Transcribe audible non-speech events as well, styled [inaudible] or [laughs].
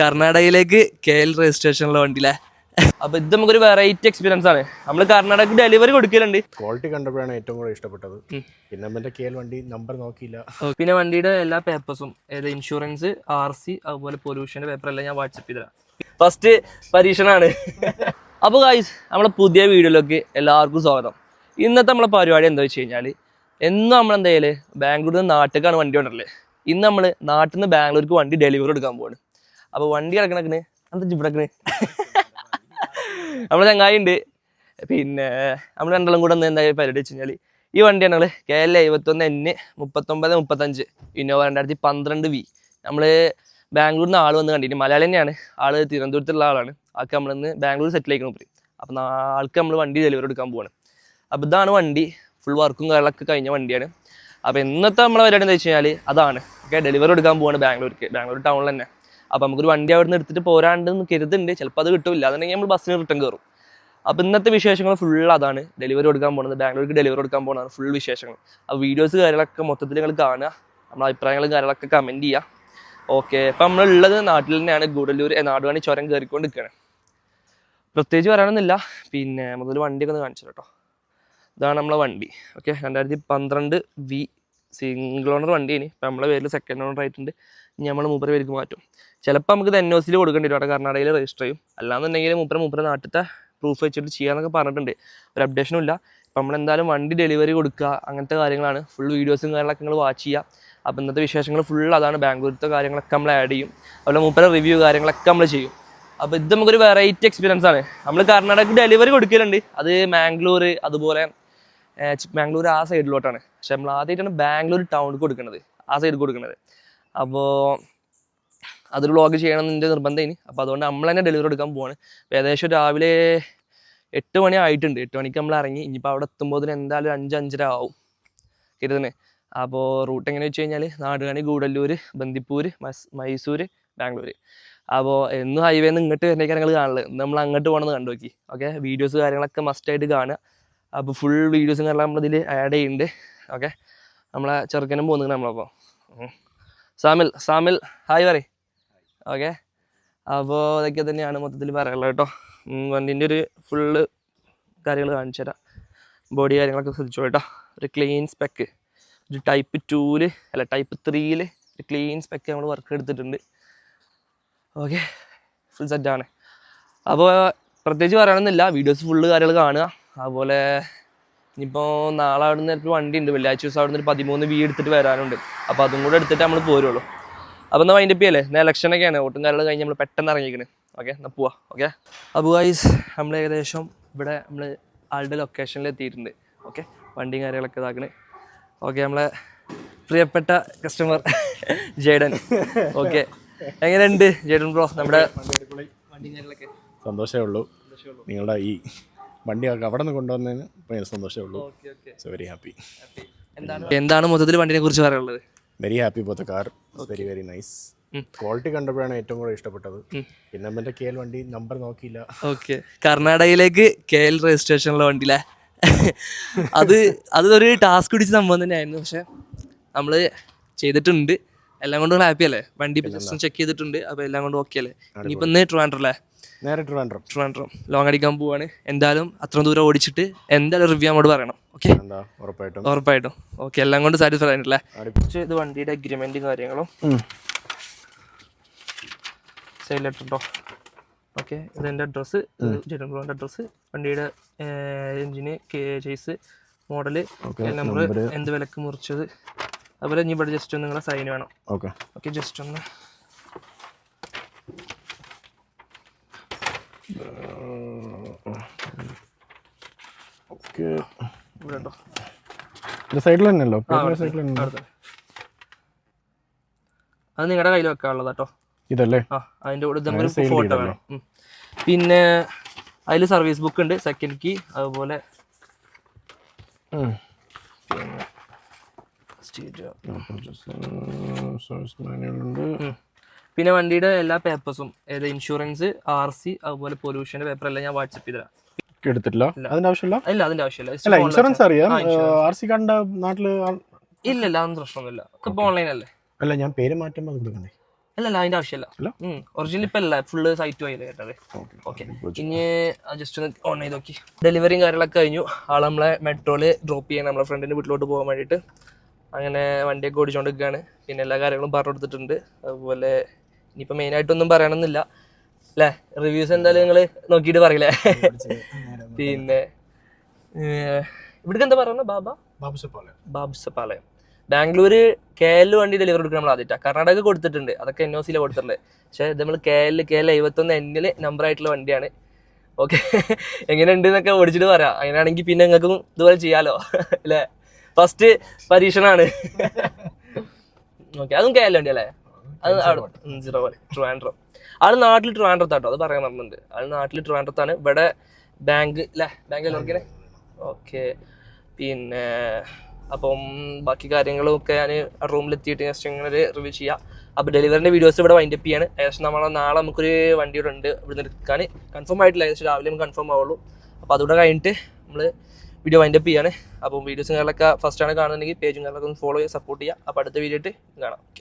കർണാടകയിലേക്ക് K L രജിസ്ട്രേഷനുള്ള വണ്ടിയിലെ. അപ്പൊ ഇത് നമുക്കൊരു വെറൈറ്റി എക്സ്പീരിയൻസ് ആണ്. നമ്മൾ കർണാടക ഡെലിവറി കൊടുക്കലുണ്ട്. ക്വാളിറ്റി കണ്ടപ്പോഴാണ് ഏറ്റവും കൂടുതൽ ഇഷ്ടപ്പെട്ടത്. പിന്നെ കെ എൽ വണ്ടി നമ്പർ നോക്കിയില്ല. പിന്നെ വണ്ടിയുടെ എല്ലാ പേപ്പേഴ്സും ഏത് ഇൻഷുറൻസ് ആർ സി അതുപോലെ പൊല്യൂഷന്റെ പേപ്പർ എല്ലാം ഞാൻ വാട്സപ്പ് ചെയ്തരാം ഫസ്റ്റ് പരീക്ഷണാണ്. അപ്പോൾ ഗായ്സ് നമ്മളെ പുതിയ വീഡിയോയിലേക്ക് എല്ലാവർക്കും സ്വാഗതം. ഇന്നത്തെ നമ്മളെ പരിപാടി എന്താ വെച്ച് കഴിഞ്ഞാൽ എന്നും നമ്മളെന്തായാലും ബാംഗ്ലൂരിൽ നിന്ന് നാട്ടിലേക്കാണ് വണ്ടി കൊണ്ടല്ലേ ഇന്ന് നമ്മൾ നാട്ടിൽ നിന്ന് ബാംഗ്ലൂർക്ക് വണ്ടി ഡെലിവറി കൊടുക്കാൻ പോവാണ്. അപ്പോൾ വണ്ടി കിടക്കണക്കിന്? എന്താ ഇവിടെ നമ്മൾ ചങ്ങായി ഉണ്ട് പിന്നെ നമ്മൾ രണ്ടാളും കൂടെ ഒന്ന് എന്തായാലും പരിപാടി വെച്ച് കഴിഞ്ഞാൽ ഈ വണ്ടിയാണ് ഞങ്ങൾ കെ എൽ എഴുപത്തൊന്ന് എൻ മുപ്പത്തൊമ്പത് മുപ്പത്തഞ്ച് ഇന്നോവ രണ്ടായിരത്തി പന്ത്രണ്ട് വി നമ്മൾ ബാംഗ്ലൂരിൽ നിന്ന് ആൾ വന്ന് കണ്ടിട്ട് മലയാളി തന്നെയാണ്. ആൾ തിരുവനന്തപുരത്തുള്ള ആളാണ്. ആൾക്ക് നമ്മളിന്ന് ബാംഗ്ലൂർ സെറ്റിൽ ആയിക്കണം പറയും അപ്പം ആൾക്ക് നമ്മൾ വണ്ടി ഡെലിവറി എടുക്കാൻ പോവാണ്. അപ്പോൾ ഇതാണ് വണ്ടി. ഫുൾ വർക്കും കാര്യങ്ങളൊക്കെ കഴിഞ്ഞ വണ്ടിയാണ്. അപ്പോൾ ഇന്നത്തെ നമ്മളെ പരിപാടി എന്താ വെച്ച് കഴിഞ്ഞാൽ അതാണ്. ഓക്കെ ഡെലിവറി എടുക്കാൻ പോവാണ് ബാംഗ്ലൂർക്ക്. ബാംഗ്ലൂർ ടൗണിൽ തന്നെ. അപ്പോൾ നമുക്കൊരു വണ്ടി അവിടെ നിന്ന് എടുത്തിട്ട് പോരാണ്ട് കരുതുന്നുണ്ട്. ചിലപ്പോൾ അത് കിട്ടില്ല. അതുണ്ടെങ്കിൽ നമ്മൾ ബസ്സിന് റിട്ടേൺ കയറും അപ്പോൾ ഇന്നത്തെ വിശേഷങ്ങൾ ഫുൾ അതാണ്. ഡെലിവറി കൊടുക്കാൻ പോകുന്നത് ബാംഗ്ലൂർക്ക് ഡെലിവറി കൊടുക്കാൻ പോകുന്നതാണ് ഫുൾ വിശേഷങ്ങൾ. അപ്പോൾ വീഡിയോസ് കാര്യങ്ങളൊക്കെ മൊത്തത്തിൽ നിങ്ങൾ കാണുക. നമ്മളെ അഭിപ്രായങ്ങളും കാര്യങ്ങളൊക്കെ കമന്റ് ചെയ്യുക. ഓക്കെ അപ്പം നമ്മളുള്ളത് നാട്ടിൽ തന്നെയാണ്. ഗൂഡല്ലൂർ നാടുവാണി ചുരം കയറിക്കൊണ്ട് നിൽക്കുകയാണ് പ്രത്യേകിച്ച് പറയാനൊന്നുമില്ല. പിന്നെ മുതൽ വണ്ടിയൊക്കെ ഒന്ന് കാണിച്ചു കേട്ടോ ഇതാണ് നമ്മളെ വണ്ടി. ഓക്കെ രണ്ടായിരത്തി പന്ത്രണ്ട് വി സിംഗിൾ ഓണർ വണ്ടിയാണ് ഇപ്പം നമ്മളെ പേരിൽ സെക്കൻഡ് ഓണർ ആയിട്ടുണ്ട്. ഇനി നമ്മൾ മൂപ്പര പേർക്ക് മാറ്റും. ചിലപ്പോൾ നമുക്ക് ഇത് എൻ ഒ സിയിൽ കൊടുക്കേണ്ടി വരും. അവിടെ കർണാടകയിൽ രജിസ്റ്റർ ചെയ്യും. അല്ലാന്നുണ്ടെങ്കിൽ മൂപ്പര മൂപ്പര നാട്ടിലത്തെ പ്രൂഫ് വെച്ചിട്ട് ചെയ്യാന്നൊക്കെ പറഞ്ഞിട്ടുണ്ട്. ഒരു അപ്ഡേഷനും ഇല്ല. ഇപ്പം നമ്മൾ എന്തായാലും വണ്ടി ഡെലിവറി കൊടുക്കുക അങ്ങനത്തെ കാര്യങ്ങളാണ്. ഫുൾ വീഡിയോസും കാര്യങ്ങളൊക്കെ നിങ്ങൾ വാച്ച് ചെയ്യുക. അപ്പോൾ ഇന്നത്തെ വിശേഷങ്ങൾ ഫുൾ അതാണ്. ബാംഗ്ലൂരിലത്തെ കാര്യങ്ങളൊക്കെ നമ്മൾ ആഡ് ചെയ്യും. അതുപോലെ മൂപ്പര റിവ്യൂ കാര്യങ്ങളൊക്കെ നമ്മൾ ചെയ്യും. അപ്പോൾ ഇത് നമുക്കൊരു വെറൈറ്റി എക്സ്പീരിയൻസ് ആണ്. നമ്മൾ കർണാടക ഡെലിവറി കൊടുക്കലുണ്ട്. അത് മാംഗ്ലൂർ അതുപോലെ ചിക്ക്മാംഗ്ലൂർ ആ സൈഡിലോട്ടാണ്. പക്ഷെ നമ്മൾ ആദ്യമായിട്ടാണ് ബാംഗ്ലൂർ ടൗണിൽ കൊടുക്കുന്നത്. ആ സൈഡ് കൊടുക്കുന്നത്. അപ്പോൾ അതൊരു വ്ളോഗ് ചെയ്യണം എന്നതിന്റെ നിർബന്ധം ഇനി അപ്പോൾ അതുകൊണ്ട് നമ്മൾ തന്നെ ഡെലിവറി എടുക്കാൻ പോവാണ്. ഏകദേശം രാവിലെ എട്ട് മണി ആയിട്ടുണ്ട്. എട്ട് മണിക്ക് നമ്മൾ ഇറങ്ങി. ഇനിയിപ്പോൾ അവിടെ എത്തുമ്പോൾ എന്തായാലും ഒരു അഞ്ച് അഞ്ചര ആവും. കരുതുന്നത് അപ്പോൾ റൂട്ട് എങ്ങനെ വെച്ച് കഴിഞ്ഞാൽ നാടുകാണി ഗൂഡല്ലൂർ ബന്ദിപ്പൂർ മസ് മൈസൂർ ബാംഗ്ലൂർ അപ്പോൾ എന്നും ഹൈവേന്ന് ഇങ്ങോട്ട് വരുന്നേക്കാണ് നിങ്ങൾ കാണുന്നത് നമ്മൾ അങ്ങോട്ട് പോകണമെന്ന് കണ്ടു നോക്കി. ഓക്കെ? വീഡിയോസ് കാര്യങ്ങളൊക്കെ മസ്റ്റായിട്ട് കാണുക. അപ്പോൾ ഫുൾ വീഡിയോസും കാരണം നമ്മളിതിൽ ആഡ് ചെയ്യുന്നുണ്ട് ഓക്കെ നമ്മളെ ചെറുക്കനും പോകുന്നുണ്ട് നമ്മളപ്പോൾ. സാമിൽ സാമിൽ ഹായ് പറ ഓക്കെ അപ്പോൾ ഇതൊക്കെ തന്നെയാണ് മൊത്തത്തിൽ പറയാനുള്ളത് കേട്ടോ. വണ്ടീന്റെ ഒരു ഫുള്ള് കാര്യങ്ങൾ കാണിച്ചു തരാം. ബോഡി കാര്യങ്ങളൊക്കെ ശ്രദ്ധിച്ചു കേട്ടോ. ഒരു ക്ലീൻ സ്പെക്ക് ഒരു ടൈപ്പ് ടൂൽ അല്ല ടൈപ്പ് ത്രീയിൽ ഒരു ക്ലീൻ സ്പെക്ക് നമ്മൾ വർക്ക് എടുത്തിട്ടുണ്ട്. ഓക്കെ ഫുൾ സെറ്റാണ് അപ്പോൾ പ്രത്യേകിച്ച് പറയണമെന്നില്ല വീഡിയോസ് ഫുള്ള് കാര്യങ്ങൾ കാണുക. അതുപോലെ ഇനിയിപ്പോൾ നാളെ അവിടെ നിന്ന് ഒരു വണ്ടി ഉണ്ട് വെള്ളിയാഴ്ച ദിവസം അവിടെ നിന്ന് ഒരു പതിമൂന്ന് വി എടുത്തിട്ട് വരാനുണ്ട്. അപ്പോൾ അതും കൂടെ എടുത്തിട്ട് നമ്മൾ പോരുള്ളൂ. അപ്പോൾ എന്നാൽ വൈൻഡപ്പ് ചെയ്യല്ലേ? എന്നാൽ ഇലക്ഷനൊക്കെയാണ് വോട്ടും കാര്യങ്ങൾ കഴിഞ്ഞ് നമ്മൾ പെട്ടെന്ന് ഇറങ്ങിക്കണ് ഓക്കെ എന്നാൽ പോവാ. ഓക്കെ അപ്പോൾ ഗൈസ് നമ്മൾ ഏകദേശം ഇവിടെ നമ്മൾ ആളുടെ ലൊക്കേഷനിൽ എത്തിയിട്ടുണ്ട്. ഓക്കെ വണ്ടിയും കാര്യങ്ങളൊക്കെ ഇതാക്കണ്. ഓക്കെ നമ്മളെ പ്രിയപ്പെട്ട കസ്റ്റമർ ജേഡൻ. ഓക്കെ എങ്ങനെയുണ്ട് ജേഡൻ ബ്രോ നമ്മുടെ സന്തോഷമേ ഉള്ളൂ. നിങ്ങളുടെ ഈ വണ്ടി അവിടെ നിന്ന് കൊണ്ടുവന്നതിന് ഭയങ്കര സന്തോഷമേ ഉള്ളൂ. Okay okay so very happy എന്താണ്? എന്താണ് മൊത്തത്തിൽ വണ്ടിനെ കുറിച്ച് പറയാനുള്ളത്? Very happy പോത്ത car very very nice. Quality കണ്ടപ്പോഴാണ് ഏറ്റവും കൂടുതൽ ഇഷ്ടപ്പെട്ടത്. പിന്നെ എന്റെ കെ എൽ വണ്ടി നമ്പർ നോക്കിയില്ല. ഓക്കെ കർണാടകയിലേക്ക് കെ എൽ രജിസ്ട്രേഷനുള്ള വണ്ടിയിലെ. അത് അത് ഒരു ടാസ്ക് പിടിച്ച സംഭവം തന്നെയായിരുന്നു. പക്ഷെ നമ്മൾ ചെയ്തിട്ടുണ്ട്. എല്ലാം കൊണ്ടും ഹാപ്പി അല്ലേ? വണ്ടി ചെക്ക് ചെയ്തിട്ടുണ്ട്. അപ്പോൾ എല്ലാം കൊണ്ടും ഓക്കെ അല്ലേ? ഇനിയിപ്പോൾ ഇന്ന് ട്രിവാൻഡ്രം അല്ലേ നേരെ ട്രിവാൻഡ്രം ട്രിവാൻഡ്രം ലോങ് അടിക്കാൻ പോവാണ്. എന്തായാലും അത്ര ദൂരം ഓടിച്ചിട്ട് എന്തായാലും റിവ്യൂ അങ്ങോട്ട് പറയണം. ഓക്കെ ഉറപ്പായിട്ടും. ഉറപ്പായിട്ടും. ഓക്കെ എല്ലാം കൊണ്ട് സാറ്റിസ്ഫൈ ആയിട്ടില്ല? അടുപ്പിച്ച് ഇത് വണ്ടിയുടെ അഗ്രിമെന്റും കാര്യങ്ങളും. സെയിൽ കേട്ടോ ഓക്കെ ഇതെന്റെ അഡ്രസ്സ് ജനറൽ അഡ്രസ്സ് വണ്ടിയുടെ എഞ്ചിന് ചേസ് മോഡൽ നമ്പർ എന്ത് വിലക്ക് മുറിച്ചത്. അതുപോലെ ഇനി ഇവിടെ ജസ്റ്റ് ഒന്ന് നിങ്ങളെ സൈൻ വേണം. ഓക്കെ ഓക്കെ ജസ്റ്റ് ഒന്ന് ഓക്കെ. ഇവിടെ ഉണ്ടോ? ഇത് സൈഡിൽ തന്നെയല്ലോ സൈഡിൽ തന്നെ അത് നിങ്ങളുടെ കയ്യിൽ വെക്കാനുള്ളത് കേട്ടോ ഇതല്ലേ? ആ അതിന്റെ കൂടെ ഫോട്ടോ വേണം. പിന്നെ അതിൽ സർവീസ് ബുക്ക് ഉണ്ട് സെക്കൻഡ് കീ അതുപോലെ സർവീസ് മാനുവൽ ഉണ്ട്. പിന്നെ വണ്ടിയുടെ എല്ലാ പേപ്പേഴ്സും ഏത് ഇൻഷുറൻസ് ആർ സി അതുപോലെ പൊല്യൂഷന്റെ പേപ്പർ എല്ലാം ഞാൻ വാട്സപ്പ് ചെയ്തതാണ് എടുത്തിട്ടില്ല? അതിന്റെ ആവശ്യമില്ല? ഇല്ല അതിന്റെ ആവശ്യമില്ല. അല്ല ഇൻഷുറൻസ് അറിയാം. ആർ സി കണ്ട നാട്ടിൽ ആൾ- ഇല്ല ഇല്ല അതൊന്നും പ്രശ്നമൊന്നുമില്ല. ഇപ്പൊ ഓൺലൈൻ അല്ലേ? അല്ല ഞാൻ പേര് മാറ്റുമ്പോൾ കൊടുക്കണ്ടേ അല്ലല്ല അതിന്റെ ആവശ്യമില്ല. അല്ല? ഒറിജിനൽ ഇപ്പൊ അല്ല ഫുള്ള് സൈറ്റ് ആയില്ലേ കേട്ടത് ഓക്കെ ഇനി ജസ്റ്റ് ഒന്ന് ഓൺ ചെയ്ത് നോക്കി. ഡെലിവറിയും കാര്യങ്ങളൊക്കെ കഴിഞ്ഞു. ആളെ നമ്മളെ മെട്രോയിൽ ഡ്രോപ്പ് ചെയ്യാൻ നമ്മളെ ഫ്രണ്ടിന്റെ വീട്ടിലോട്ട് പോകാൻ വേണ്ടിയിട്ട്. അങ്ങനെ വണ്ടിയൊക്കെ ഓടിച്ചുകൊണ്ടിരിക്കുകയാണ് പിന്നെ എല്ലാ കാര്യങ്ങളും പറഞ്ഞു കൊടുത്തിട്ടുണ്ട്. അതുപോലെ ഇനിയിപ്പോൾ മെയിനായിട്ടൊന്നും പറയണമെന്നില്ല അല്ലേ റിവ്യൂസ് എന്തായാലും നിങ്ങൾ നോക്കിയിട്ട് പറയില്ലേ? [laughs] പിന്നെ ഇവിടേക്ക് എന്താ പറയുന്നത് ബാബ? ബാബുസപ്പാളയം. ബാംഗ്ലൂര് കെ എൽ വണ്ടി ഡെലിവറി കൊടുക്കണം നമ്മൾ ആദ്യമായിട്ട്. കർണാടക കൊടുത്തിട്ടുണ്ട്. അതൊക്കെ എൻ ഒ സിയിലെ കൊടുത്തിട്ടുണ്ട് പക്ഷേ ഇത് നമ്മൾ കെ എൽ കെ എൽ എഴുപത്തൊന്ന് എന്നിൽ നമ്പർ ആയിട്ടുള്ള വണ്ടിയാണ്. ഓക്കെ [laughs] എങ്ങനെയുണ്ട് എന്നൊക്കെ ഓടിച്ചിട്ട് പറയാം. അങ്ങനെയാണെങ്കിൽ പിന്നെ നിങ്ങൾക്കും ഇതുപോലെ ചെയ്യാലോ. [laughs] അല്ലേ ഫസ്റ്റ് പരീക്ഷണാണ്. ഓക്കെ അതും കെ എൽ വണ്ടി അല്ലേ അത് സീറോ ട്രിവാൻഡ്രം. ആൾ നാട്ടിൽ ട്രിവാൻഡ്രത്താട്ടോ അത് പറയാൻ നമ്മുണ്ട് ആൾ നാട്ടിൽ ട്രിവാൻഡ്രത്താണ്. ഇവിടെ ബാങ്ക് അല്ലേ ബാങ്കിൽ ഓർക്കിനെ ഓക്കെ. പിന്നെ അപ്പം ബാക്കി കാര്യങ്ങളൊക്കെ ഞാൻ റൂമിൽ എത്തിയിട്ട് ജസ്റ്റ് ഇങ്ങനെ ഒരു റിവ്യൂ ചെയ്യാം. അപ്പോൾ ഡെലിവറിന്റെ വീഡിയോസ് ഇവിടെ വൈൻഡപ്പ് ചെയ്യാണ്. ഏകദേശം നമ്മളെ നാളെ നമുക്കൊരു വണ്ടി ഇവിടെ ഉണ്ട്. ഇവിടെ എടുക്കാൻ. കൺഫേം ആയിട്ടില്ല. ഏകദേശം രാവിലെ നമുക്ക് കൺഫേം ആവുള്ളൂ. അപ്പോൾ അതുകൂടെ കഴിഞ്ഞിട്ട് നമ്മൾ വീഡിയോ വൈൻഡപ്പ് ചെയ്യാണ്. അപ്പം വീഡിയോസും കാര്യങ്ങളൊക്കെ ഫസ്റ്റ് ആണ് കാണുന്നുണ്ടെങ്കിൽ പേജും കാര്യങ്ങളൊക്കെ ഒന്ന് ഫോളോ ചെയ്യുക സപ്പോർട്ട് ചെയ്യുക. അപ്പോൾ അടുത്ത വീഡിയോ ആയിട്ട് കാണാം.